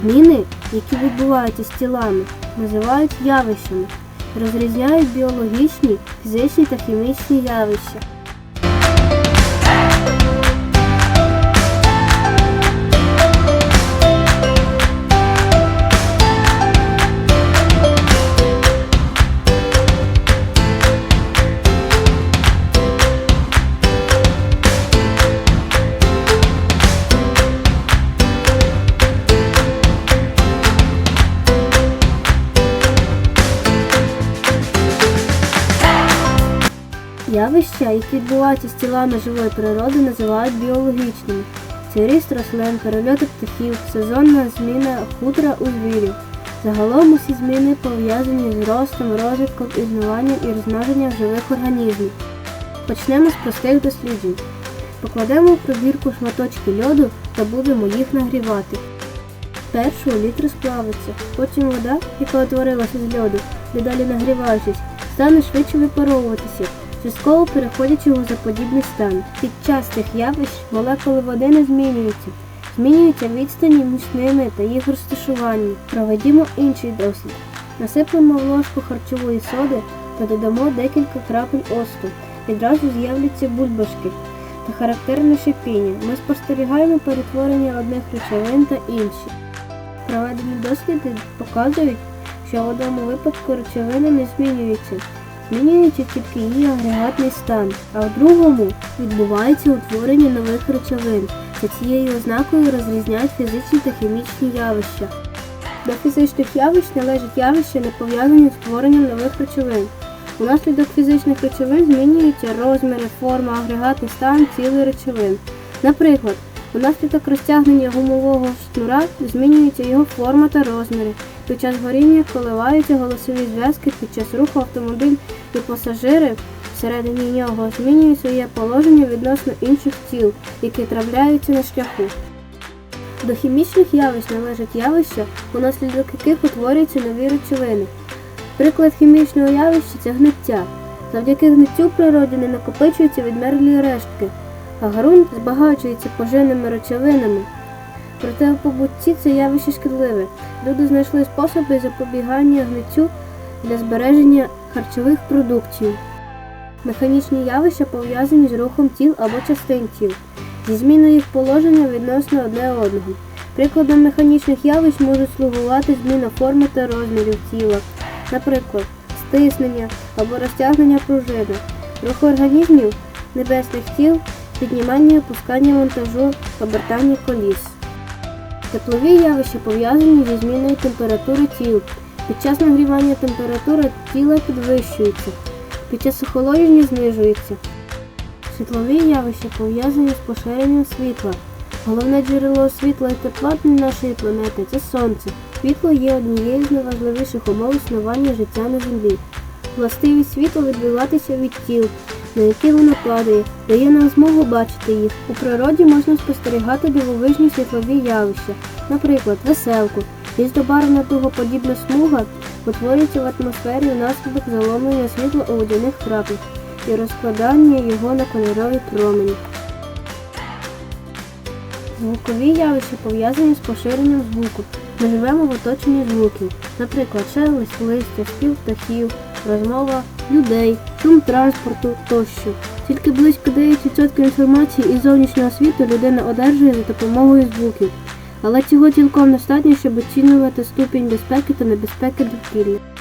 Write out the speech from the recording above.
Зміни, які відбуваються з тілами, називають явищами, розрізняють біологічні, фізичні та хімічні явища. Явища, які відбуваються з тілами живої природи, називають біологічними. Це ріст рослин, перельоти птахів, сезонна зміна хутра у звірів. Загалом усі зміни пов'язані з ростом, розвитком, існуванням і розмноженням живих організмів. Почнемо з простих досліджень. Покладемо в пробірку шматочки льоду та будемо їх нагрівати. Спершу лід розплавиться, потім вода, яка утворилася з льоду, дедалі нагріваючись, стане швидше випаровуватися, частково переходячи у газоподібний стан. Під час цих явищ молекули води не змінюються. Змінюються відстані між ними та їх розташування. Проведімо інший дослід. Насиплемо в ложку харчової соди та додамо декілька крапель оцту. Відразу з'являться бульбашки та характерне шипіння. Ми спостерігаємо перетворення одних речовин та інші. Проведені досліди показують, що в одному випадку речовина не змінюється, змінюється тільки її агрегатний стан, а в другому відбувається утворення нових речовин. За цією ознакою розрізняють фізичні та хімічні явища. До фізичних явищ належать явища, не пов'язані з творенням нових речовин. Унаслідок фізичних речовин змінюються розміри, форма, агрегатний стан цілих речовин. Наприклад, Унаслідок розтягнення гумового шнура змінюється його форма та розміри. Під час горіння коливаються голосові зв'язки, під час руху автомобіль і пасажири всередині нього змінюють своє положення відносно інших тіл, які трапляються на шляху. До хімічних явищ належать явища, унаслідок яких утворюються нові речовини. Приклад хімічного явища це гниття. Завдяки гниттю в природі не накопичуються відмерлі рештки а ґрунт збагачується поживними речовинами. Проте у побутті це явище шкідливе. Люди знайшли способи запобігання гниттю для збереження харчових продуктів. Механічні явища пов'язані з рухом тіл або частин тіл, зі зміною їх положення відносно одне одного. Прикладом механічних явищ можуть слугувати зміна форми та розмірів тіла, наприклад, стиснення або розтягнення пружини, рух організмів небесних тіл піднімання і опускання вантажу, обертання коліс. Теплові явища пов'язані зі зміною температури тіл. Під час нагрівання температура тіла підвищується, під час охолодження знижується. Світлові явища пов'язані з поширенням світла. Головне джерело світла і тепла нашої планети це сонце. Світло є однією з найважливіших умов існування життя на землі. Властивість світла відбиватися від тіл, на які воно падає, дає нам змогу бачити їх. У природі можна спостерігати дивовижні світлові явища, наприклад, веселку. Різнобарвна дугоподібна смуга утворюється в атмосфері внаслідок заломлення світла у водяних краплях і розкладання його на кольорові промені. Звукові явища пов'язані з поширенням звуку. Ми живемо в оточенні звуків, наприклад, шелест листя, спів птахів, розмова людей, шум транспорту тощо. Тільки близько 9% інформації із зовнішнього світу людина одержує за допомогою звуків, але цього цілком достатньо, щоб оцінювати ступінь безпеки та небезпеки довкілля.